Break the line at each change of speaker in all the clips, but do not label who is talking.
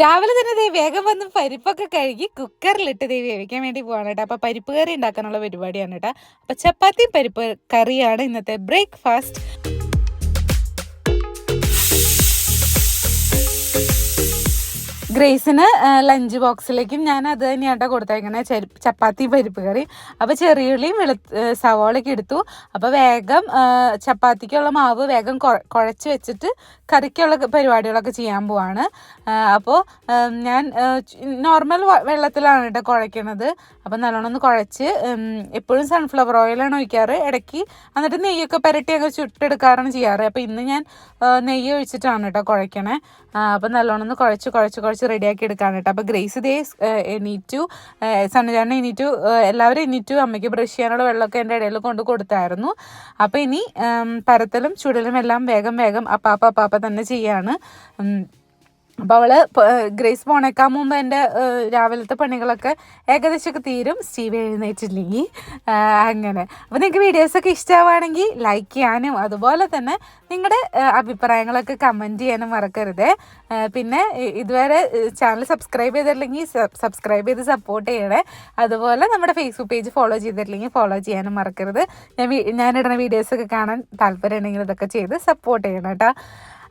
രാവിലെ തന്നെ ദേ വേഗം വന്ന് പരിപ്പൊക്കെ കഴുകി കുക്കറിലിട്ട് ദേ വേവിക്കാൻ വേണ്ടി പോവാണ് കേട്ടോ. അപ്പോൾ പരിപ്പ് കറി ഉണ്ടാക്കാനുള്ള പരിപാടിയാണ് കേട്ടോ. അപ്പോൾ ചപ്പാത്തി പരിപ്പ് കറിയാണ് ഇന്നത്തെ ബ്രേക്ക്ഫാസ്റ്റ്. ഗ്രേസിന് ലഞ്ച് ബോക്സിലേക്കും ഞാൻ അത് തന്നെയാട്ടോ കൊടുത്തേക്കണേ. ചപ്പാത്തി പരിപ്പ് കറി. അപ്പോൾ ചെറിയുള്ളിയും വെളു സവോളയൊക്കെ എടുത്തു. അപ്പോൾ വേഗം ചപ്പാത്തിക്കുള്ള മാവ് വേഗം കുഴ- കുഴച്ച് വെച്ചിട്ട് കറിക്കുള്ള പരിപാടികളൊക്കെ ചെയ്യാൻ പോവാണ്. അപ്പോൾ ഞാൻ നോർമൽ വെള്ളത്തിലാണ് കേട്ടോ കുഴയ്ക്കണത് അപ്പോൾ നല്ലോണം ഒന്ന് കുഴച്ച് എപ്പോഴും സൺഫ്ലവർ ഓയിലാണ് ഒഴിക്കാറ്. ഇടയ്ക്ക് എന്നിട്ട് നെയ്യൊക്കെ പുരട്ടി അങ്ങ് ചുട്ടെടുക്കാറാണ് ചെയ്യാറ്. അപ്പോൾ ഇന്ന് ഞാൻ നെയ്യ് ഒഴിച്ചിട്ടാണ് കേട്ടോ കുഴയ്ക്കണേ അപ്പോൾ നല്ലോണം ഒന്ന് കുഴച്ച് കുഴച്ച് കുഴച്ച് റെഡിയാക്കി എടുക്കാണ് കേട്ടോ. അപ്പോൾ ഗ്രേസ് ദേ എണീറ്റു. സന്നിധാനം എണീറ്റു. എല്ലാവരും എണീറ്റു. അമ്മയ്ക്ക് ബ്രഷ് ചെയ്യാനുള്ള വെള്ളമൊക്കെ എന്റെ ഇടയിൽ കൊണ്ട് കൊടുത്തായിരുന്നു. അപ്പോൾ ഇനി പരത്തലും ചുടലും എല്ലാം വേഗം വേഗം അപ്പാപ്പ അപ്പാപ്പ തന്നെ ചെയ്യാണ്. അപ്പോൾ അവൾ ഗ്രേസ് പോണേക്കാൻ മുമ്പ് എന്റെ രാവിലത്തെ പണികളൊക്കെ ഏകദേശമൊക്കെ തീരും. സ്റ്റീവ് എഴുന്നേറ്റില്ലെങ്കിൽ അങ്ങനെ. അപ്പോൾ നിങ്ങൾക്ക് വീഡിയോസൊക്കെ ഇഷ്ടമാവുകയാണെങ്കിൽ ലൈക്ക് ചെയ്യാനും അതുപോലെ തന്നെ നിങ്ങളുടെ അഭിപ്രായങ്ങളൊക്കെ കമന്റ് ചെയ്യാനും മറക്കരുത്. പിന്നെ ഇതുവരെ ചാനൽ സബ്സ്ക്രൈബ് ചെയ്തിട്ടില്ലെങ്കിൽ സബ്സ്ക്രൈബ് ചെയ്ത് സപ്പോർട്ട് ചെയ്യണേ. അതുപോലെ നമ്മുടെ ഫേസ്ബുക്ക് പേജ് ഫോളോ ചെയ്തിട്ടില്ലെങ്കിൽ ഫോളോ ചെയ്യാനും മറക്കരുത്. ഞാൻ ഞാനിടുന്ന വീഡിയോസൊക്കെ കാണാൻ താല്പര്യം ഉണ്ടെങ്കിൽ ഇതൊക്കെ ചെയ്ത് സപ്പോർട്ട് ചെയ്യണം കേട്ടോ.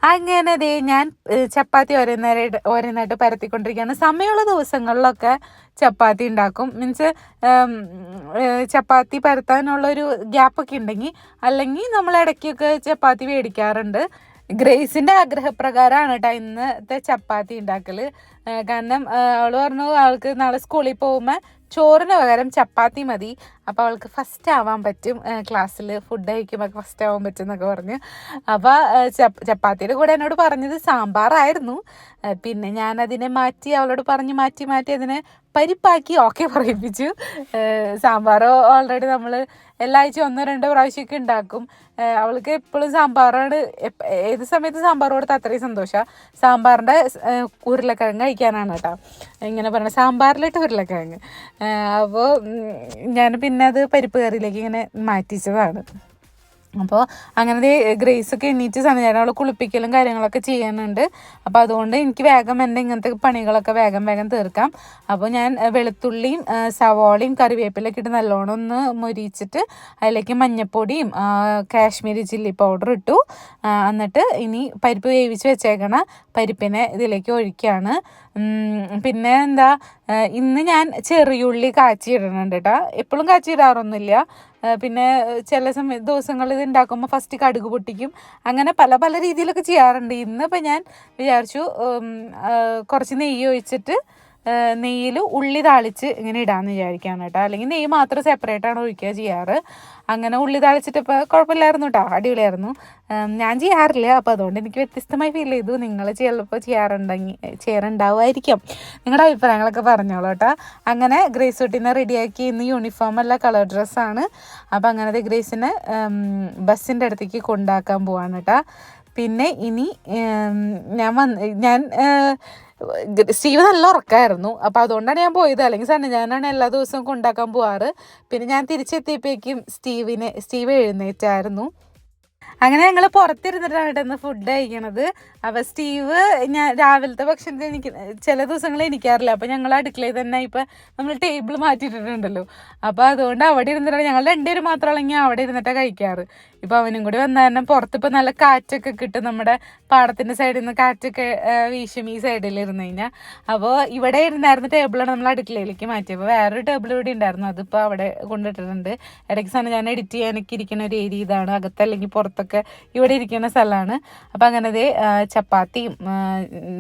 അങ്ങനെ ദേ ഞാൻ ചപ്പാത്തി ഓരോന്നേരം ഓരോന്നായിട്ട് പരത്തിക്കൊണ്ടിരിക്കുകയാണ്. സമയമുള്ള ദിവസങ്ങളിലൊക്കെ ചപ്പാത്തി ഉണ്ടാക്കും. മീൻസ് ചപ്പാത്തി പരത്താനുള്ളൊരു ഗ്യാപ്പൊക്കെ ഉണ്ടെങ്കിൽ അല്ലെങ്കിൽ നമ്മൾ ഇടയ്ക്കൊക്കെ ചപ്പാത്തി മേടിക്കാറുണ്ട്. ഗ്രേസിന്റെ ആഗ്രഹപ്രകാരമാണ് കേട്ടോ ഇന്നത്തെ ചപ്പാത്തി ഉണ്ടാക്കൽ. ഏഹ് കാരണം അവൾ പറഞ്ഞു അവൾക്ക് നാളെ സ്കൂളിൽ പോകുമ്പോൾ ചോറിന് പകരം ചപ്പാത്തി മതി. അപ്പോൾ അവൾക്ക് ഫസ്റ്റ് ആവാൻ പറ്റും ക്ലാസ്സിൽ ഫുഡ് കഴിക്കുമ്പോൾ ഫസ്റ്റ് ആവാൻ പറ്റും എന്നൊക്കെ പറഞ്ഞു. അപ്പോൾ ചപ്പാത്തിയുടെ കൂടെ എന്നോട് പറഞ്ഞത് സാമ്പാറായിരുന്നു. പിന്നെ ഞാൻ അതിനെ മാറ്റി അവളോട് പറഞ്ഞ് മാറ്റി മാറ്റി അതിനെ പരിപ്പാക്കി ഓക്കെ പറയിപ്പിച്ചു. സാമ്പാർ ഓൾറെഡി നമ്മൾ എല്ലാ ആഴ്ച ഒന്നോ രണ്ടോ പ്രാവശ്യമൊക്കെ ഉണ്ടാക്കും. അവൾക്ക് എപ്പോഴും സാമ്പാറാണ് ഏത് സമയത്ത് സാമ്പാർ കൊടുത്താൽ അത്രയും സന്തോഷമാണ് സാമ്പാറിന്റെ ഉരുളക്കിഴങ്ങ് കഴിക്കാനാണ് കേട്ടോ. ഇങ്ങനെ പറഞ്ഞ സാമ്പാറിലിട്ട് ഉരുളക്കിഴങ്ങ്. അപ്പോൾ ഞാൻ പിന്നെ അത് പരിപ്പ് കറിയിലേക്ക് ഇങ്ങനെ മാറ്റിച്ചതാണ്. അപ്പോൾ അങ്ങനെ ദേ ഗ്രേസ് ഒക്കെ എണീറ്റ് സമയം അവളെ കുളിപ്പിക്കലും കാര്യങ്ങളൊക്കെ ചെയ്യാനുണ്ട്. അപ്പോൾ അതുകൊണ്ട് എനിക്ക് വേഗം എന്റെ ഇങ്ങനത്തെ പണികളൊക്കെ വേഗം വേഗം തീർക്കാം. അപ്പോൾ ഞാൻ വെളുത്തുള്ളിയും സവാളയും കറിവേപ്പിലൊക്കെ ഇട്ട് നല്ലോണം ഒന്ന് മുരിച്ചിട്ട് അതിലേക്ക് മഞ്ഞപ്പൊടിയും കാശ്മീരി ചില്ലി പൗഡർ ഇട്ടു. എന്നിട്ട് ഇനി പരിപ്പ് വേവിച്ച് വെച്ചേക്കണ പരിപ്പിനെ ഇതിലേക്ക് ഒഴിക്കുകയാണ് പിന്നെ എന്താ ഇന്ന് ഞാൻ ചെറിയുള്ളി കാച്ചി ഇടുന്നുണ്ട് കേട്ടോ എപ്പോഴും കാച്ചി ഇടാറൊന്നുമില്ല പിന്നെ ചില സമയ ദിവസങ്ങളിൽ ഇത് ഉണ്ടാക്കുമ്പോൾ ഫസ്റ്റ് കടുക് പൊട്ടിക്കും. അങ്ങനെ പല പല രീതിയിലൊക്കെ ചെയ്യാറുണ്ട്. ഇന്നിപ്പോൾ ഞാൻ വിചാരിച്ചു കുറച്ച് നെയ്യ് ഒഴിച്ചിട്ട് നെയ്യിൽ ഉള്ളി താളിച്ച് ഇങ്ങനെ ഇടാമെന്ന് വിചാരിക്കുകയാണ് കേട്ടോ. അല്ലെങ്കിൽ നെയ്യ് മാത്രം സെപ്പറേറ്റാണ് ഒഴിക്കുക ചെയ്യാറ്. അങ്ങനെ ഉള്ളി താളിച്ചിട്ട് ഇപ്പോൾ കുഴപ്പമില്ലായിരുന്നു കേട്ടോ. അടിപൊളിയായിരുന്നു. ഞാൻ ചെയ്യാറില്ല. അപ്പോൾ അതുകൊണ്ട് എനിക്ക് വ്യത്യസ്തമായി ഫീൽ ചെയ്തു. നിങ്ങൾ ചിലപ്പോൾ ചെയ്യാറുണ്ടെങ്കിൽ ചെയ്യാറുണ്ടാവുമായിരിക്കും. നിങ്ങളുടെ അഭിപ്രായങ്ങളൊക്കെ പറഞ്ഞോളൂ കേട്ടോ. അങ്ങനെ ഗ്രേസ് കുട്ടീനെ റെഡിയാക്കി ഇന്ന് യൂണിഫോം അല്ല കളർ ഡ്രസ്സാണ് അപ്പോൾ അങ്ങനത്തെ ഗ്രേസിനെ ബസ്സിന്റെ അടുത്തേക്ക് കൊണ്ടാക്കാൻ പോവാണ് കേട്ടോ. പിന്നെ ഇനി ഞാൻ വന്ന് ഞാൻ സ്റ്റീവ് നല്ല ഉറക്കമായിരുന്നു അപ്പോൾ അതുകൊണ്ടാണ് ഞാൻ പോയത്. അല്ലെങ്കിൽ സാറിന് ഞാനാണ് എല്ലാ ദിവസവും കൊണ്ടാക്കാൻ പോവാറ്. പിന്നെ ഞാൻ തിരിച്ചെത്തിയപ്പോഴേക്കും സ്റ്റീവിനെ സ്റ്റീവ് എഴുന്നേറ്റായിരുന്നു. അങ്ങനെ ഞങ്ങൾ പുറത്തിരുന്നിട്ടാണ് കേട്ടോ ഫുഡ് കഴിക്കണത്. അപ്പോൾ സ്റ്റീവ് ഞാൻ രാവിലത്തെ ഭക്ഷണത്തിൽ എനിക്ക് ചില ദിവസങ്ങൾ എനിക്കാറില്ല. അപ്പോൾ ഞങ്ങൾ അടുക്കളയിൽ തന്നെ ഇപ്പം നമ്മൾ ടേബിൾ മാറ്റിയിട്ടുണ്ടല്ലോ അപ്പോൾ അതുകൊണ്ട് അവിടെ ഇരുന്നിട്ടാണ് ഞങ്ങൾ രണ്ടുപേരും മാത്രമല്ലെങ്കിൽ അവിടെ ഇരുന്നിട്ടാണ് കഴിക്കാറ്. ഇപ്പോൾ അവനും കൂടി വന്ന കാരണം പുറത്തിപ്പോ നല്ല കാറ്റൊക്കെ കിട്ടും. നമ്മുടെ പാടത്തിന്റെ സൈഡിൽ നിന്ന് കാറ്റൊക്കെ വീശും ഈ സൈഡിൽ ഇരുന്ന് കഴിഞ്ഞാൽ അപ്പോൾ ഇവിടെ ഇരുന്നായിരുന്ന ടേബിളാണ് നമ്മൾ അടുക്കളയിലേക്ക് മാറ്റിയത് അപ്പോൾ വേറൊരു ടേബിൾ ഇവിടെ ഉണ്ടായിരുന്നു. അതിപ്പോൾ അവിടെ കൊണ്ടിട്ടിട്ടുണ്ട്. ഇടയ്ക്ക് സമയം ഞാൻ എഡിറ്റ് ചെയ്യാനൊക്കെ ഇരിക്കുന്ന ഒരു ഏരിയ ഇതാണ്. അകത്ത് അല്ലെങ്കിൽ പുറത്തൊക്കെ ഇവിടെ ഇരിക്കുന്ന സ്ഥലമാണ്. അപ്പോൾ അങ്ങനെ ചപ്പാത്തിയും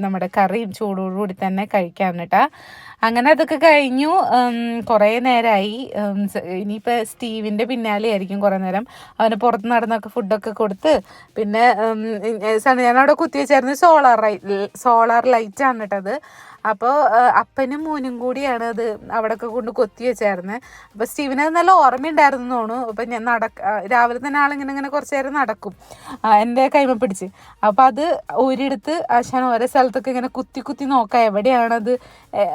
നമ്മുടെ കറിയും ചൂടോടുകൂടി തന്നെ കഴിക്കാൻ കേട്ടാ. അങ്ങനെ അതൊക്കെ കഴിഞ്ഞു. കുറേ നേരമായി ഇനിയിപ്പോൾ സ്റ്റീവിന്റെ പിന്നാലെ ആയിരിക്കും കുറേ നേരം. അവന് പുറത്ത് നടന്നൊക്കെ ഫുഡൊക്കെ കൊടുത്ത്. പിന്നെ ഞാൻ അവിടെ കുത്തി വെച്ചായിരുന്നു സോളാർ ലൈറ്റ് സോളാർ ലൈറ്റ് ആണ് കേട്ടത്. അപ്പോൾ അപ്പനും മോനും കൂടിയാണ് അത് അവിടെയൊക്കെ കൊണ്ട് കൊത്തി വെച്ചായിരുന്നത് അപ്പോൾ സ്റ്റീവിന് അത് നല്ല ഓർമ്മയുണ്ടായിരുന്നു തോന്നുന്നു. അപ്പം ഞാൻ നടക്ക രാവിലെ തന്നെ ആളിങ്ങനെ ഇങ്ങനെ കുറച്ച് നേരം നടക്കും എന്റെ കൈമ പിടിച്ച്. അപ്പോൾ അത് ഒരിടത്ത് ആശാൻ ഓരോ സ്ഥലത്തൊക്കെ ഇങ്ങനെ കുത്തി കുത്തി നോക്കാം എവിടെയാണത്?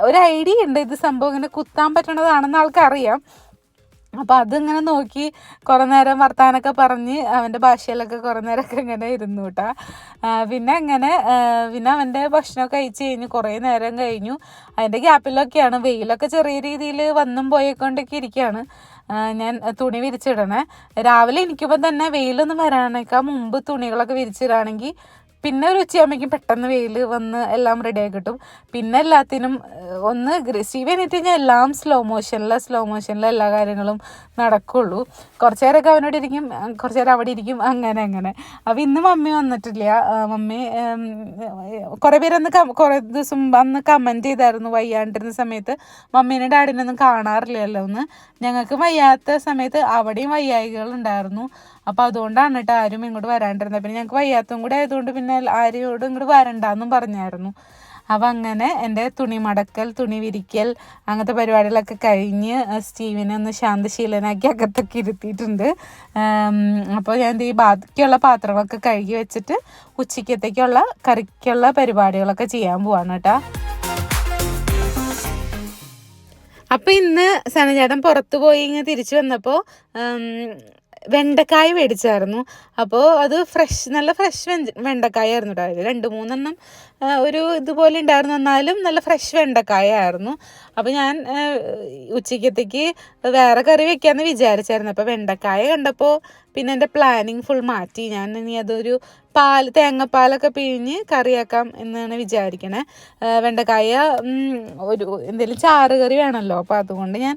ഒരു ഐഡിയ ഉണ്ട് ഇത് സംഭവം ഇങ്ങനെ കുത്താൻ പറ്റണതാണെന്ന് ആൾക്കറിയാം. അപ്പോൾ അതിങ്ങനെ നോക്കി കുറേ നേരം വർത്താനൊക്കെ പറഞ്ഞ് അവന്റെ ഭാഷയിലൊക്കെ കുറേ നേരമൊക്കെ ഇങ്ങനെ ഇരുന്നു കേട്ടാ. പിന്നെ അങ്ങനെ പിന്നെ അവന്റെ ഭക്ഷണമൊക്കെ കഴിച്ച് കഴിഞ്ഞ് കുറേ നേരം കഴിഞ്ഞു. അതിന്റെ ഗ്യാപ്പിലൊക്കെയാണ് വെയിലൊക്കെ ചെറിയ രീതിയിൽ വന്നും പോയിക്കൊണ്ടൊക്കെ ഇരിക്കുകയാണ്. ഞാൻ തുണി വിരിച്ചിടണേ. രാവിലെ എനിക്കിപ്പോൾ തന്നെ വെയിലൊന്നും വരാനേക്കാൾ മുമ്പ് തുണികളൊക്കെ വിരിച്ചിടുകയാണെങ്കിൽ പിന്നെ ഒരു ഉച്ചയാകുമ്പോഴേക്കും പെട്ടെന്ന് വെയിൽ വന്ന് എല്ലാം റെഡി ആയി കിട്ടും. പിന്നെ എല്ലാത്തിനും ഒന്ന് ഗ്രസീവ് എന്നിട്ട് ഞാൻ എല്ലാം സ്ലോ മോഷനിലെ സ്ലോ മോഷനിലെ എല്ലാ കാര്യങ്ങളും നടക്കുള്ളൂ. കുറച്ച് നേരമൊക്കെ അവനോട് ഇരിക്കും കുറച്ച് നേരം അവിടെ ഇരിക്കും അങ്ങനെ അങ്ങനെ. അപ്പോൾ ഇന്ന് മമ്മി വന്നിട്ടില്ല. മമ്മി കുറേ പേരന്ന് കുറേ ദിവസം അന്ന് കമന്റ് ചെയ്തായിരുന്നു വയ്യാണ്ടിരുന്ന സമയത്ത്. മമ്മീനെ ഡാഡിനൊന്നും കാണാറില്ലല്ലോ ഒന്ന് ഞങ്ങൾക്ക് വയ്യാത്ത സമയത്ത് അവിടെയും വയ്യായികൾ ഉണ്ടായിരുന്നു അപ്പോൾ അതുകൊണ്ടാണ് കേട്ടോ ആരും ഇങ്ങോട്ട് വരാണ്ടിരുന്നത് പിന്നെ ഞങ്ങൾക്ക് വയ്യാത്തതും കൂടെ ആയതുകൊണ്ട് പിന്നെ ആരോടും ഇങ്ങോട്ട് വരണ്ടെന്നും പറഞ്ഞായിരുന്നു. അപ്പം അങ്ങനെ എന്റെ തുണി മടക്കൽ തുണി വിരിക്കൽ അങ്ങനത്തെ പരിപാടികളൊക്കെ കഴിഞ്ഞ് സ്റ്റീവിനെ ഒന്ന് ശാന്തശീലനാക്കി അകത്തൊക്കെ ഇരുത്തിയിട്ടുണ്ട്. അപ്പോൾ ഞാൻ ഈ ബാക്കിയുള്ള പാത്രങ്ങളൊക്കെ കഴുകി വെച്ചിട്ട് ഉച്ചയ്ക്കത്തേക്കുള്ള കറിക്കുള്ള പരിപാടികളൊക്കെ ചെയ്യാൻ പോവാണ് കേട്ടോ അപ്പം ഇന്ന് സനചേട്ടൻ പുറത്തു പോയി ഇങ്ങനെ തിരിച്ചു വന്നപ്പോൾ വെണ്ടക്കായ മേടിച്ചായിരുന്നു. അപ്പോൾ അത് ഫ്രഷ് നല്ല ഫ്രഷ് വെണ്ടക്കായ ആയിരുന്നു കേട്ടോ. രണ്ട് മൂന്നെണ്ണം ഒരു ഇതുപോലെ ഉണ്ടായിരുന്നു. എന്നാലും നല്ല ഫ്രഷ് വെണ്ടക്കായ ആയിരുന്നു അപ്പോൾ ഞാൻ ഉച്ചയ്ക്കത്തേക്ക് വേറെ കറി വെക്കാമെന്ന് വിചാരിച്ചായിരുന്നു. അപ്പോൾ വെണ്ടക്കായ കണ്ടപ്പോൾ പിന്നെ എന്റെ പ്ലാനിങ് ഫുൾ മാറ്റി. ഞാൻ ഇനി അതൊരു പാൽ തേങ്ങാപ്പാലൊക്കെ പിഴിഞ്ഞ് കറിയാക്കാം എന്നാണ് വിചാരിക്കണേ. വെണ്ടക്കായ ഒരു എന്തെങ്കിലും ചാറുകറി വേണമല്ലോ അപ്പോൾ അതുകൊണ്ട് ഞാൻ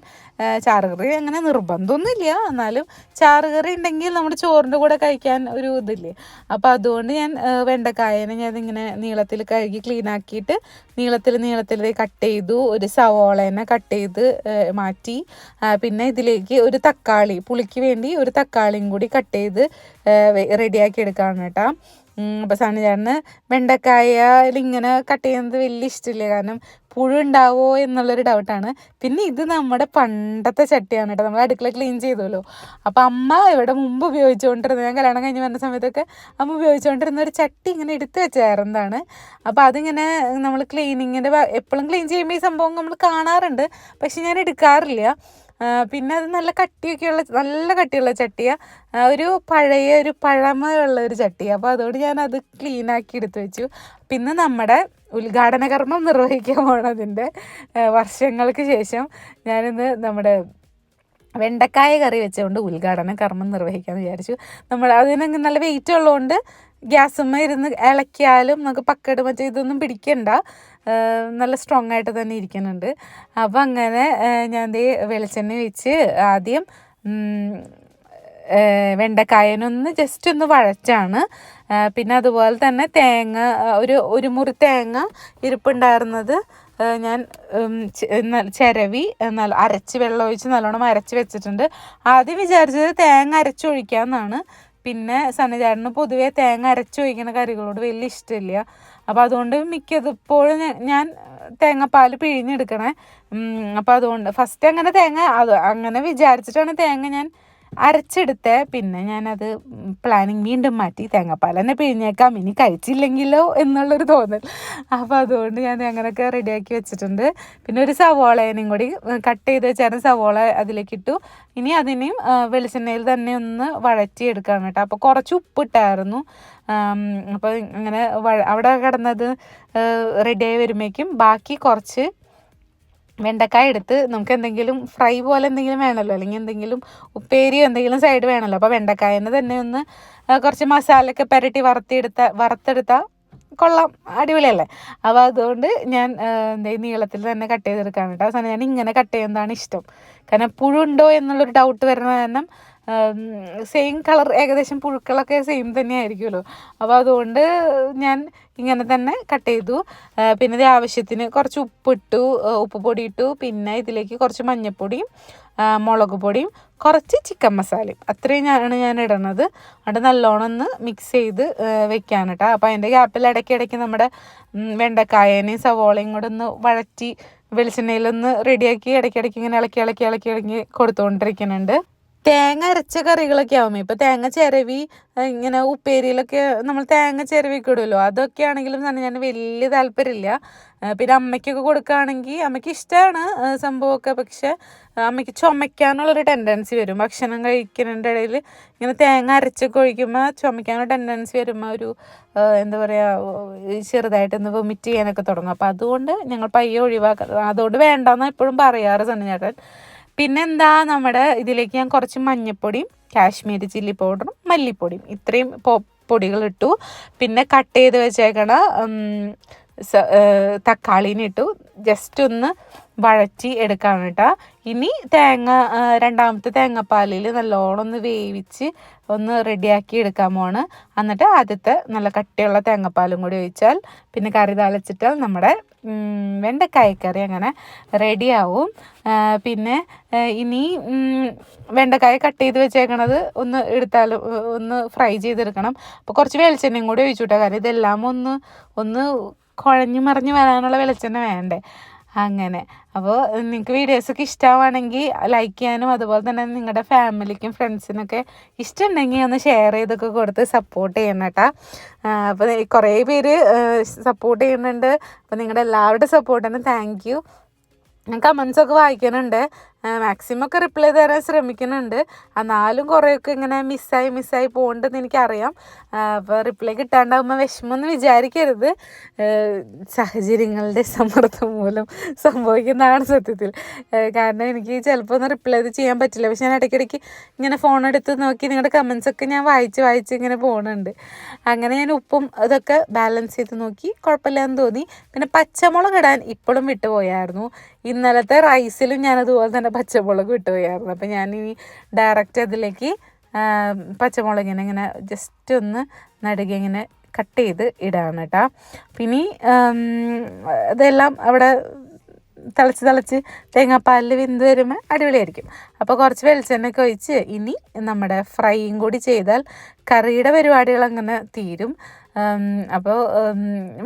ചാറുകറി ചാറ് കറി അങ്ങനെ നിർബന്ധമൊന്നുമില്ല. എന്നാലും ചാറുകറി ഉണ്ടെങ്കിൽ നമ്മുടെ ചോറിന്റെ കൂടെ കഴിക്കാൻ ഒരു ഇതില്ലേ. അപ്പോൾ അതുകൊണ്ട് ഞാൻ വെണ്ടക്കായനെ ഞാൻ ഇങ്ങനെ നീളത്തിൽ കഴുകി ക്ലീൻ ആക്കിയിട്ട് നീളത്തിൽ നീളത്തിൽ കട്ട് ചെയ്തു ഒരു സവോളേനെ കട്ട് ചെയ്ത് മാറ്റി. പിന്നെ ഇതിലേക്ക് ഒരു തക്കാളി പുളിക്ക് വേണ്ടി ഒരു തക്കാളിയും കൂടി കട്ട് ചെയ്ത് റെഡിയാക്കി എടുക്കാണ് കേട്ടോ. അപ്പോൾ സണ്ണിചേട്ടന് വെണ്ടക്കായയിൽ ഇങ്ങനെ കട്ട് ചെയ്യുന്നത് വലിയ ഇഷ്ടമില്ല കാരണം പുഴു ഉണ്ടാവോ എന്നുള്ളൊരു ഡൗട്ടാണ് പിന്നെ ഇത് നമ്മുടെ പണ്ടത്തെ ചട്ടിയാണ് കേട്ടോ നമ്മൾ അടുക്കള ക്ലീൻ ചെയ്തല്ലോ. അപ്പോൾ അമ്മ ഇവിടെ മുമ്പ് ഉപയോഗിച്ചുകൊണ്ടിരുന്നത് ഞാൻ കല്യാണം കഴിഞ്ഞ് വന്ന സമയത്തൊക്കെ അമ്മ ഉപയോഗിച്ചുകൊണ്ടിരുന്ന ഒരു ചട്ടി ഇങ്ങനെ എടുത്ത് വെച്ചായിരുന്നതാണ് അപ്പോൾ അതിങ്ങനെ നമ്മൾ ക്ലീനിങ്ങിന്റെ എപ്പോഴും ക്ലീൻ ചെയ്യുമ്പോൾ ഈ സംഭവം നമ്മൾ കാണാറുണ്ട്. പക്ഷെ ഞാൻ എടുക്കാറില്ല. പിന്നെ അത് നല്ല കട്ടിയൊക്കെയുള്ള നല്ല കട്ടിയുള്ള ചട്ടിയാണ് ഒരു പഴയ ഒരു പഴമയുള്ള ഒരു ചട്ടിയാണ് അപ്പോൾ അതുകൊണ്ട് ഞാൻ അത് ക്ലീനാക്കി എടുത്തു വെച്ചു. പിന്നെ നമ്മുടെ ഉദ്ഘാടന കർമ്മം നിർവഹിക്കാൻ പോണതിന്റെ വർഷങ്ങൾക്ക് ശേഷം ഞാനിന്ന് നമ്മുടെ വെണ്ടക്കായ കറി വെച്ചുകൊണ്ട് ഉദ്ഘാടന കർമ്മം നിർവഹിക്കാമെന്ന് വിചാരിച്ചു. നമ്മൾ അതിന് നല്ല വെയിറ്റ് ഉള്ളതുകൊണ്ട് ഗ്യാസുമ്മ ഇരുന്ന് ഇളക്കിയാലും നമുക്ക് പക്കട് മറ്റേ ഇതൊന്നും പിടിക്കണ്ട. നല്ല സ്ട്രോങ് ആയിട്ട് തന്നെ ഇരിക്കുന്നുണ്ട്. അപ്പോൾ അങ്ങനെ ഞാൻ ദേ വെളിച്ചെണ്ണ വെച്ച് ആദ്യം വെണ്ടക്കായനൊന്ന് ജസ്റ്റ് ഒന്ന് വഴച്ചാണ്. പിന്നെ അതുപോലെ തന്നെ തേങ്ങ ഒരു ഒരു മുറി തേങ്ങ ഇരിപ്പുണ്ടായിരുന്നത് ഞാൻ ചിരവി നല്ല അരച്ച് വെള്ളം ഒഴിച്ച് നല്ലോണം അരച്ച് വെച്ചിട്ടുണ്ട്. ആദ്യം വിചാരിച്ചത് തേങ്ങ അരച്ചൊഴിക്കാമെന്നാണ് പിന്നെ സനചാരന് പൊതുവേ തേങ്ങ അരച്ചൊഴിക്കുന്ന കറികളോട് വലിയ ഇഷ്ടമില്ല. അപ്പോൾ അതുകൊണ്ട് മിക്കതിപ്പോഴും ഞാൻ- തേങ്ങാപ്പാൽ പിഴിഞ്ഞെടുക്കണേ. അപ്പോൾ അതുകൊണ്ട് ഫസ്റ്റ് അങ്ങനെ തേങ്ങ അത് അങ്ങനെ വിചാരിച്ചിട്ടാണ് തേങ്ങ ഞാൻ അരച്ചെടുത്തേ. പിന്നെ ഞാനത് പ്ലാനിങ് വീണ്ടും മാറ്റി. തേങ്ങാപ്പാൽ തന്നെ പിഴിഞ്ഞേക്കാം. ഇനി കഴിച്ചില്ലെങ്കിലോ എന്നുള്ളൊരു തോന്നൽ. അപ്പോൾ അതുകൊണ്ട് ഞാൻ അങ്ങനെയൊക്കെ റെഡിയാക്കി വെച്ചിട്ടുണ്ട്. പിന്നെ ഒരു സവോളേനെയും കൂടി കട്ട് ചെയ്ത് വെച്ചാൽ സവോള അതിലേക്ക് ഇട്ടു ഇനി അതിനെയും വെളിച്ചെണ്ണയിൽ തന്നെ ഒന്ന് വഴറ്റിയെടുക്കുകയാണ് കേട്ടോ. അപ്പോൾ കുറച്ച് ഉപ്പിട്ടായിരുന്നു. അപ്പോൾ അങ്ങനെ അവിടെ കിടന്നത് റെഡിയായി വരുമ്പോഴേക്കും ബാക്കി കുറച്ച് വെണ്ടക്കായ എടുത്ത് നമുക്ക് എന്തെങ്കിലും ഫ്രൈ പോലെ എന്തെങ്കിലും വേണമല്ലോ അല്ലെങ്കിൽ എന്തെങ്കിലും ഉപ്പേരിയോ എന്തെങ്കിലും സൈഡ് വേണമല്ലോ അപ്പോൾ വെണ്ടക്കായനെ തന്നെ ഒന്ന് കുറച്ച് മസാലയൊക്കെ പുരട്ടി വറുത്തെടുത്ത വറുത്തെടുത്താൽ കൊള്ളാം. അടിപൊളിയല്ലേ? അപ്പോൾ അതുകൊണ്ട് ഞാൻ എന്താ നീളത്തിൽ തന്നെ കട്ട് ചെയ്തെടുക്കാണ് കേട്ടോ. അവസാനം ഞാൻ ഇങ്ങനെ കട്ട് ചെയ്യുന്നതാണ് ഇഷ്ടം. കാരണം പുഴുണ്ടോ എന്നുള്ളൊരു ഡൗട്ട് വരുന്ന കാരണം സെയിം കളർ ഏകദേശം പുഴുക്കളൊക്കെ സെയിം തന്നെ ആയിരിക്കുമല്ലോ അപ്പോൾ അതുകൊണ്ട് ഞാൻ ഇങ്ങനെ തന്നെ കട്ട് ചെയ്തു. പിന്നെ ഇത് ആവശ്യത്തിന് കുറച്ച് ഉപ്പിട്ടു ഉപ്പ് പൊടി ഇട്ടു പിന്നെ ഇതിലേക്ക് കുറച്ച് മഞ്ഞൾപ്പൊടിയും മുളക് പൊടിയും കുറച്ച് ചിക്കൻ മസാലയും അത്രയും ഞാനാണ് ഞാൻ ഇടണത്. അവിടെ നല്ലോണം ഒന്ന് മിക്സ് ചെയ്ത് വെക്കാൻ കേട്ടോ അപ്പോൾ അതിന്റെ ഗ്യാപ്പിൽ ഇടയ്ക്കിടയ്ക്ക് ഇടയ്ക്ക് നമ്മുടെ വെണ്ടക്കായനെയും സവോളയും കൂടെ ഒന്ന് വഴറ്റി വെളിച്ചെണ്ണയിലൊന്ന് റെഡിയാക്കി ഇടയ്ക്കിടയ്ക്ക് ഇങ്ങനെ ഇളക്കി ഇളക്കി ഇളക്കി ഇളക്കി കൊടുത്തുകൊണ്ടിരിക്കുന്നുണ്ട്. തേങ്ങ അരച്ച കറികളൊക്കെ ആവുമ്പോൾ ഇപ്പോൾ തേങ്ങ ചിരവി ഇങ്ങനെ ഉപ്പേരിയിലൊക്കെ നമ്മൾ തേങ്ങ ചിരവിയൊക്കെ ഇടുമല്ലോ അതൊക്കെ ആണെങ്കിലും തന്നെ ഞാൻ വലിയ താല്പര്യമില്ല. പിന്നെ അമ്മയ്ക്കൊക്കെ കൊടുക്കുകയാണെങ്കിൽ അമ്മയ്ക്ക് ഇഷ്ടമാണ് സംഭവമൊക്കെ. പക്ഷേ അമ്മയ്ക്ക് ചുമയ്ക്കാനുള്ളൊരു ടെൻഡൻസി വരും. ഭക്ഷണം കഴിക്കുന്നതിന്റെ ഇടയിൽ ഇങ്ങനെ തേങ്ങ അരച്ചൊക്കെ ഒഴിക്കുമ്പോൾ ചുമയ്ക്കാനുള്ള ടെൻഡൻസി വരുമ്പോൾ ഒരു എന്താ പറയുക ചെറുതായിട്ടൊന്ന് വൊമിറ്റ് ചെയ്യാനൊക്കെ തുടങ്ങും. അപ്പോൾ അതുകൊണ്ട് ഞങ്ങൾ പയ്യെ ഒഴിവാക്കുക അതുകൊണ്ട് വേണ്ടെന്ന് എപ്പോഴും പറയാറ് സണ്ണിച്ചേട്ടൻ പിന്നെന്താ നമ്മുടെ ഇതിലേക്ക് ഞാൻ കുറച്ച് മഞ്ഞപ്പൊടിയും കാശ്മീരി ചില്ലി പൗഡറും മല്ലിപ്പൊടിയും ഇത്രയും പൊടികൾ ഇട്ടു പിന്നെ കട്ട് ചെയ്ത് വെച്ചേക്കണ തക്കാളീനെ ഇട്ടു. ജസ്റ്റ് ഒന്ന് വഴറ്റി എടുക്കാണ് കേട്ടോ. ഇനി തേങ്ങ രണ്ടാമത്തെ തേങ്ങാപ്പാലിൽ നല്ലോണം ഒന്ന് വേവിച്ച് ഒന്ന് റെഡിയാക്കി എടുക്കാൻ പോവാണ്. എന്നിട്ട് ആദ്യത്തെ നല്ല കട്ടിയുള്ള തേങ്ങാപ്പാലും കൂടി ഒഴിച്ചാൽ പിന്നെ കറി താളിച്ചിട്ടാൽ നമ്മുടെ വെണ്ടക്കായ വെണ്ടക്കായക്കറി അങ്ങനെ റെഡിയാവും പിന്നെ ഇനി വെണ്ടക്കായ കട്ട് ചെയ്ത് വെച്ചേക്കണത് ഒന്ന് എടുത്താൽ ഒന്ന് ഫ്രൈ ചെയ്തെടുക്കണം. അപ്പോൾ കുറച്ച് വെളിച്ചെണ്ണയും കൂടി ഒഴിച്ചു കാരണം ഇതെല്ലാം ഒന്ന് ഒന്ന് കുഴഞ്ഞു മറിഞ്ഞ് വരാനുള്ള വെളിച്ചെണ്ണ വേണ്ടേ. അങ്ങനെ. അപ്പോൾ നിങ്ങൾക്ക് വീഡിയോസൊക്കെ ഇഷ്ടമാണെങ്കിൽ ലൈക്ക് ചെയ്യാനും അതുപോലെ തന്നെ നിങ്ങളുടെ ഫാമിലിക്കും ഫ്രണ്ട്സിനൊക്കെ ഇഷ്ടമുണ്ടെങ്കിൽ ഒന്ന് ഷെയർ ചെയ്തൊക്കെ കൊടുത്ത് സപ്പോർട്ട് ചെയ്യണം കേട്ടോ. അപ്പോൾ കുറേ പേര് സപ്പോർട്ട് ചെയ്യുന്നുണ്ട്. അപ്പോൾ നിങ്ങളുടെ എല്ലാവരുടെ സപ്പോർട്ടിനും താങ്ക് യു കമൻസൊക്കെ വായിക്കുന്നുണ്ട് മാക്സിമം ഒക്കെ റിപ്ലൈ തരാൻ ശ്രമിക്കുന്നുണ്ട്. എന്നാലും കുറേയൊക്കെ ഇങ്ങനെ മിസ്സായി മിസ്സായി പോകുന്നുണ്ടെന്ന് എനിക്കറിയാം. അപ്പോൾ റിപ്ലൈ കിട്ടാണ്ടാകുമ്പോൾ വിഷമമൊന്നും വിചാരിക്കരുത്. സാഹചര്യങ്ങളുടെ സമ്മർദ്ദം മൂലം സംഭവിക്കുന്നതാണ് സത്യത്തിൽ. കാരണം എനിക്ക് ചിലപ്പോൾ ഒന്ന് റിപ്ലൈ ഇത് ചെയ്യാൻ പറ്റില്ല. പക്ഷെ ഞാൻ ഇടയ്ക്കിടയ്ക്ക് ഇങ്ങനെ ഫോൺ എടുത്ത് നോക്കി നിങ്ങളുടെ കമൻസ് ഒക്കെ ഞാൻ വായിച്ച് വായിച്ച് ഇങ്ങനെ പോകുന്നുണ്ട് അങ്ങനെ ഞാൻ ഉപ്പും അതൊക്കെ ബാലൻസ് ചെയ്ത് നോക്കി കുഴപ്പമില്ലാന്ന് തോന്നി. പിന്നെ പച്ചമുളക് ഇടാൻ ഇപ്പോഴും വിട്ടുപോയായിരുന്നു. ഇന്നലത്തെ റൈസിലും ഞാൻ അതുപോലെ തന്നെ പച്ചമുളക് വിട്ടുപോയായിരുന്നു അപ്പം ഞാൻ ഇനി ഡയറക്റ്റ് അതിലേക്ക് പച്ചമുളകിനെ ഇങ്ങനെ ജസ്റ്റ് ഒന്ന് നടുകി ഇങ്ങനെ കട്ട് ചെയ്ത് ഇടാണ് കേട്ടോ പിന്നെ ഇതെല്ലാം അവിടെ തിളച്ച് തിളച്ച് തേങ്ങാപ്പാലിൽ വെന്ത് വരുമ്പോൾ അടിപൊളിയായിരിക്കും. അപ്പോൾ കുറച്ച് വെളിച്ചെണ്ണയൊക്കെ ഒഴിച്ച് ഇനി നമ്മുടെ ഫ്രൈയും കൂടി ചെയ്താൽ കറിയുടെ പരിപാടികൾ അങ്ങനെ തീരും. അപ്പോൾ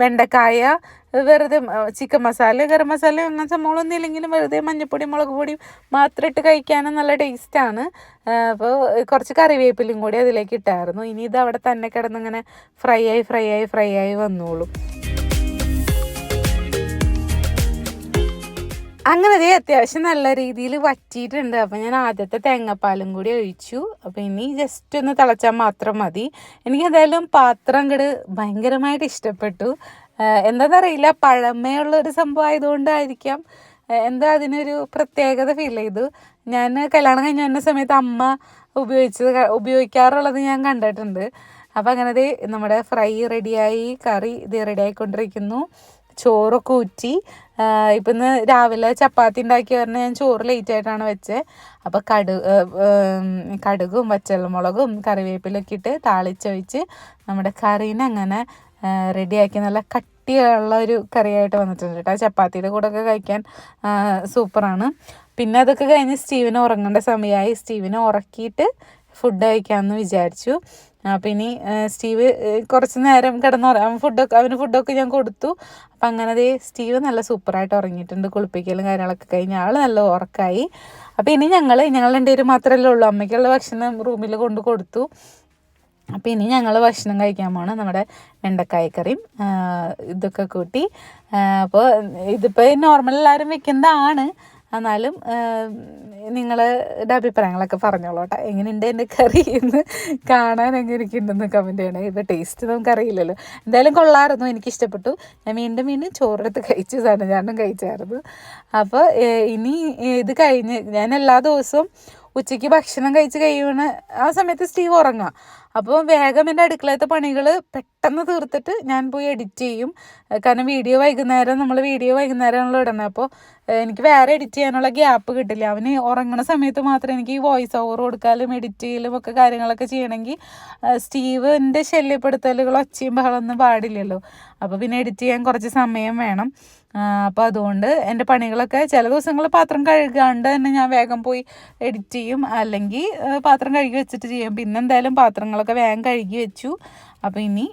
വെണ്ടക്കായ വെറുതെ ചിക്കൻ മസാല ഗരം മസാല അങ്ങനെ സംഭവങ്ങളൊന്നും ഇല്ലെങ്കിലും വെറുതെ മഞ്ഞപ്പൊടി മുളക് പൊടിയും മാത്രം ഇട്ട് കഴിക്കാനും നല്ല ടേസ്റ്റാണ് അപ്പോൾ കുറച്ച് കറിവേപ്പിലും കൂടി അതിലേക്ക് ഇട്ടായിരുന്നു. ഇനി ഇത് അവിടെ തന്നെ കിടന്നിങ്ങനെ ഫ്രൈ ആയി ഫ്രൈ ആയി ഫ്രൈ ആയി വന്നോളും. അങ്ങനെ ദേ അത്യാവശ്യം നല്ല രീതിയിൽ വറ്റിയിട്ടുണ്ട്. അപ്പം ഞാൻ ആദ്യത്തെ തേങ്ങാപ്പാലും കൂടി ഒഴിച്ചു. അപ്പം ഇനി ജസ്റ്റ് ഒന്ന് തിളച്ചാൽ മാത്രം മതി. എനിക്ക് എന്തായാലും പാത്രം കട് ഭയങ്കരമായിട്ട് ഇഷ്ടപ്പെട്ടു. എന്താണെന്നറിയില്ല പഴമയുള്ള ഒരു സംഭവം ആയതുകൊണ്ടായിരിക്കാം എന്താ അതിനൊരു പ്രത്യേകത ഫീൽ ചെയ്തു. ഞാൻ കല്യാണം കഴിഞ്ഞ വന്ന സമയത്ത് അമ്മ ഉപയോഗിച്ചത് ഉപയോഗിക്കാറുള്ളത് ഞാൻ കണ്ടിട്ടുണ്ട്. അപ്പം അങ്ങനെ ദേ നമ്മുടെ ഫ്രൈ റെഡിയായി കറി ഇത് റെഡി ആയിക്കൊണ്ടിരിക്കുന്നു ചോറൊക്കെ ഊറ്റി. ഇപ്പം ഇന്ന് രാവിലെ ചപ്പാത്തി ഉണ്ടാക്കി പറഞ്ഞാൽ ഞാൻ ചോറ് ലേറ്റ് ആയിട്ടാണ് വെച്ചത് അപ്പോൾ കടു കടുകും പച്ചമുളകും കറിവേപ്പിലൊക്കെ ഇട്ട് താളിച്ചൊഴിച്ച് നമ്മുടെ കറീനെ അങ്ങനെ റെഡിയാക്കി നല്ല കട്ടിയുള്ള ഒരു കറിയായിട്ട് വന്നിട്ടുണ്ട് കേട്ടോ. ചപ്പാത്തിയുടെ കൂടെ ഒക്കെ കഴിക്കാൻ സൂപ്പറാണ്. പിന്നെ അതൊക്കെ കഴിഞ്ഞ് സ്റ്റീവിനെ ഉറങ്ങേണ്ട സമയമായി. സ്റ്റീവിനെ ഉറക്കിയിട്ട് ഫുഡ് കഴിക്കാമെന്ന് വിചാരിച്ചു. അപ്പം ഇനി സ്റ്റീവ് കുറച്ച് നേരം കിടന്ന് അവൻ ഫുഡൊക്കെ അവന് ഫുഡൊക്കെ ഞാൻ കൊടുത്തു. അപ്പം അങ്ങനെ ദേ സ്റ്റീവ് നല്ല സൂപ്പറായിട്ട് ഉറങ്ങിയിട്ടുണ്ട്. കുളിപ്പിക്കലും കാര്യങ്ങളൊക്കെ കഴിഞ്ഞ് ആൾ നല്ല ഉറക്കായി. അപ്പം ഇനി ഞങ്ങൾ ഞങ്ങൾ രണ്ടുപേരും മാത്രമല്ലേ ഉള്ളൂ. അമ്മയ്ക്കുള്ള ഭക്ഷണം റൂമിൽ കൊണ്ട് കൊടുത്തു. അപ്പോൾ ഇനി ഞങ്ങൾ ഭക്ഷണം കഴിക്കാൻ പോകണം നമ്മുടെ വെണ്ടക്കായക്കറിയും ഇതൊക്കെ കൂട്ടി. അപ്പോൾ ഇതിപ്പോൾ നോർമൽ എല്ലാവരും വെക്കുന്നതാണ്. എന്നാലും നിങ്ങളുടെ അഭിപ്രായങ്ങളൊക്കെ പറഞ്ഞോളൂ കേട്ടോ എങ്ങനെയുണ്ട് എന്റെ കറി എന്ന് കാണാൻ എങ്ങനെ ഇരിക്കുന്നുണ്ടെന്ന് കമന്റ് ചെയ്യണേ. ഇത് ടേസ്റ്റ് നമുക്കറിയില്ലല്ലോ. എന്തായാലും കൊള്ളായിരുന്നു എനിക്ക് ഇഷ്ടപ്പെട്ടു ഞാൻ വീണ്ടും വീണ്ടും ചോറെടുത്ത് കഴിച്ചു സാധനം ഞാനും കഴിച്ചായിരുന്നു. അപ്പോൾ ഇനി ഇത് കഴിഞ്ഞ് ഞാൻ എല്ലാ ദിവസവും ഉച്ചയ്ക്ക് ഭക്ഷണം കഴിച്ച് കഴിയുന്ന ആ സമയത്ത് സ്റ്റീവ് ഉറങ്ങാം അപ്പോൾ വേഗം എന്റെ അടുക്കളത്തെ പണികൾ പെട്ടെന്ന് തീർത്തിട്ട് ഞാൻ പോയി എഡിറ്റ് ചെയ്യും. കാരണം വീഡിയോ വൈകുന്നേരം നമ്മൾ വീഡിയോ വൈകുന്നേരമാണല്ലോ ഇടണം അപ്പോൾ എനിക്ക് വേറെ എഡിറ്റ് ചെയ്യാനുള്ള ഗ്യാപ്പ് കിട്ടില്ല. അവന് ഉറങ്ങണ സമയത്ത് മാത്രമേ എനിക്ക് ഈ വോയിസ് ഓവർ കൊടുക്കാനും എഡിറ്റ് ചെയ്യലും ഒക്കെ കാര്യങ്ങളൊക്കെ ചെയ്യണമെങ്കിൽ സ്റ്റീവിന്റെ ശല്യപ്പെടുത്തലുകൾ ഒച്ചയും ബഹളമൊന്നും പാടില്ലല്ലോ. അപ്പോൾ പിന്നെ എഡിറ്റ് ചെയ്യാൻ കുറച്ച് സമയം വേണം. അപ്പോൾ അതുകൊണ്ട് എന്റെ പണികളൊക്കെ ചില ദിവസങ്ങൾ പാത്രം കഴുകാണ്ട് തന്നെ ഞാൻ വേഗം പോയി എഡിറ്റ് ചെയ്യും. അല്ലെങ്കിൽ പാത്രം കഴുകി വെച്ചിട്ട് ചെയ്യും. പിന്നെ എന്തായാലും പാത്രങ്ങളൊക്കെ വേഗം കഴുകി വെച്ചു. അപ്പോൾ ഇനി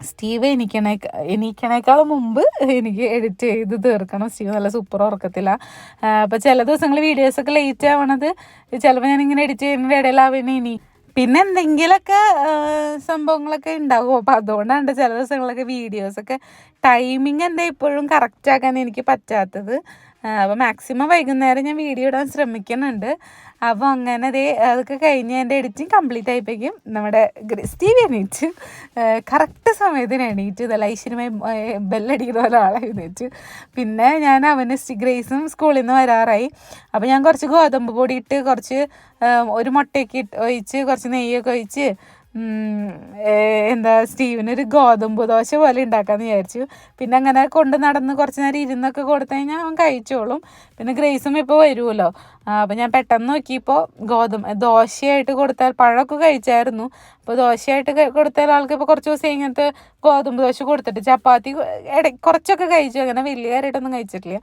സ്റ്റീവ് എനിക്കണേ എനിക്കണേക്കാളും മുമ്പ് എനിക്ക് എഡിറ്റ് ചെയ്ത് തീർക്കണം. സ്റ്റീവ് നല്ല സൂപ്പർ ഉറക്കത്തില്ല അപ്പോൾ ചില ദിവസങ്ങൾ വീഡിയോസൊക്കെ ലേറ്റ് ആവണത് ചിലപ്പോൾ ഞാനിങ്ങനെ എഡിറ്റ് ചെയ്യുന്നതിന്റെ ഇടയിലാവുന്നേ ഇനി പിന്നെ എന്തെങ്കിലുമൊക്കെ സംഭവങ്ങളൊക്കെ ഉണ്ടാകും അപ്പോൾ അതുകൊണ്ടാണ് ചില ദിവസങ്ങളൊക്കെ വീഡിയോസൊക്കെ. ടൈമിങ് എന്താ ഇപ്പോഴും കറക്റ്റ് ആക്കാൻ എനിക്ക് പറ്റാത്തത്. അപ്പോൾ മാക്സിമം വൈകുന്നേരം ഞാൻ വീഡിയോ ഇടാൻ ശ്രമിക്കുന്നുണ്ട്. അപ്പോൾ അങ്ങനെ അതേ അതൊക്കെ കഴിഞ്ഞ് എന്റെ എഡിറ്റിങ് കംപ്ലീറ്റ് ആയിപ്പോഴേക്കും നമ്മുടെ സ്റ്റീവ് എണീറ്റ് കറക്റ്റ് സമയത്തിന് എണീറ്റ് ഇതല്ല ഐശ്വര്യമായി ബെല്ലടിക്കുന്ന പോലെ ആളെ എണീറ്റ്. പിന്നെ ഞാൻ അവന് ഗ്രേസും സ്കൂളിൽ നിന്ന് വരാറായി. അപ്പോൾ ഞാൻ കുറച്ച് ഗോതമ്പ് പൊടി ഇട്ട് കുറച്ച് ഒരു മുട്ടയൊക്കെ ഇട്ട് ഒഴിച്ച് കുറച്ച് നെയ്യൊക്കെ ഒഴിച്ച് എന്താ സ്റ്റീവിനൊരു ഗോതമ്പ് ദോശ പോലെ ഉണ്ടാക്കാമെന്ന് വിചാരിച്ചു. പിന്നെ അങ്ങനെ കൊണ്ട് നടന്ന് കുറച്ച് നേരം ഇരുന്നൊക്കെ കൊടുത്തു കഴിഞ്ഞാൽ അവൻ കഴിച്ചോളും. പിന്നെ ഗ്രേസും ഇപ്പോൾ വരുമല്ലോ അപ്പോൾ ഞാൻ പെട്ടെന്ന് നോക്കിയപ്പോൾ ഗോതമ്പ് ദോശയായിട്ട് കൊടുത്താൽ പഴമൊക്കെ കഴിച്ചായിരുന്നു. അപ്പോൾ ദോശയായിട്ട് കൊടുത്താൽ ആൾക്ക് ഇപ്പോൾ കുറച്ച് ദിവസം ഇങ്ങനത്തെ ഗോതമ്പ് ദോശ കൊടുത്തിട്ട് ചപ്പാത്തി ഇട കുറച്ചൊക്കെ കഴിച്ചു. അങ്ങനെ വലിയ കാര്യമായിട്ടൊന്നും കഴിച്ചിട്ടില്ല.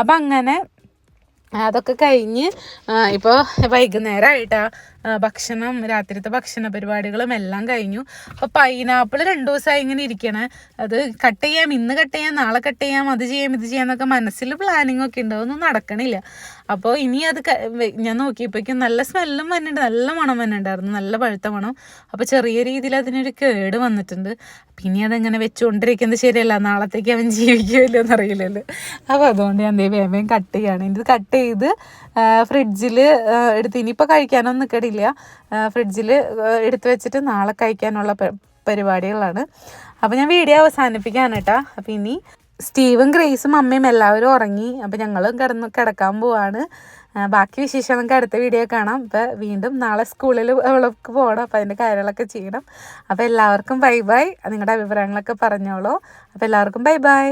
അപ്പം അങ്ങനെ അതൊക്കെ കഴിഞ്ഞ് ഇപ്പോൾ വൈകുന്നേരമായിട്ടാ ഭക്ഷണം രാത്രിത്തെ ഭക്ഷണ പരിപാടികളും എല്ലാം കഴിഞ്ഞു. അപ്പോൾ പൈനാപ്പിൾ രണ്ട് ദിവസമായി ഇങ്ങനെ ഇരിക്കണേ. അത് കട്ട് ചെയ്യാം ഇന്ന് കട്ട് ചെയ്യാം നാളെ കട്ട് ചെയ്യാം അത് ചെയ്യാം ഇത് ചെയ്യാം എന്നൊക്കെ മനസ്സിൽ പ്ലാനിങ് ഒക്കെ ഉണ്ട്. അതൊന്നും നടക്കണില്ല. അപ്പോൾ ഇനി അത് ഞാൻ നോക്കിയപ്പോഴേക്കും നല്ല സ്മെല്ലും വന്നിട്ടുണ്ട് നല്ല മണം വന്നിട്ടുണ്ടായിരുന്നു നല്ല പഴുത്ത മണം. അപ്പോൾ ചെറിയ രീതിയിൽ അതിനൊരു കേട് വന്നിട്ടുണ്ട്. പിന്നെ അതങ്ങനെ വെച്ചുകൊണ്ടിരിക്കുന്നത് ശരിയല്ല. നാളത്തേക്ക് അവൻ ജീവിക്കുമല്ലോ എന്നറിയില്ലല്ലോ അപ്പോൾ അതുകൊണ്ട് ഞാൻ വേഗം വേഗം കട്ട് ചെയ്യാണ്. ഇത് കട്ട് ചെയ്ത് ഫ്രിഡ്ജിൽ എടുത്ത് ഇനിയിപ്പോൾ കഴിക്കാനൊന്നും നിൽക്കടില്ല ഫ്രിഡ്ജിൽ എടുത്ത് വെച്ചിട്ട് നാളെ കഴിക്കാനുള്ള പരിപാടികളാണ്. അപ്പോൾ ഞാൻ വീഡിയോ അവസാനിപ്പിക്കാനട്ടാ അപ്പോൾ ഇനി സ്റ്റീവും ഗ്രേസും അമ്മയും എല്ലാവരും ഉറങ്ങി. അപ്പോൾ ഞങ്ങളും കിടന്ന് കിടക്കാൻ പോവാണ്. ബാക്കി വിശേഷം നമുക്ക് അടുത്ത വീഡിയോ കാണാം. അപ്പോൾ വീണ്ടും നാളെ സ്കൂളിൽ അവൾക്ക് പോകണം അപ്പോൾ അതിന്റെ കാര്യങ്ങളൊക്കെ ചെയ്യണം. അപ്പോൾ എല്ലാവർക്കും ബൈ ബൈ. നിങ്ങളുടെ അഭിപ്രായങ്ങളൊക്കെ പറഞ്ഞോളൂ. അപ്പോൾ എല്ലാവർക്കും ബൈ ബൈ.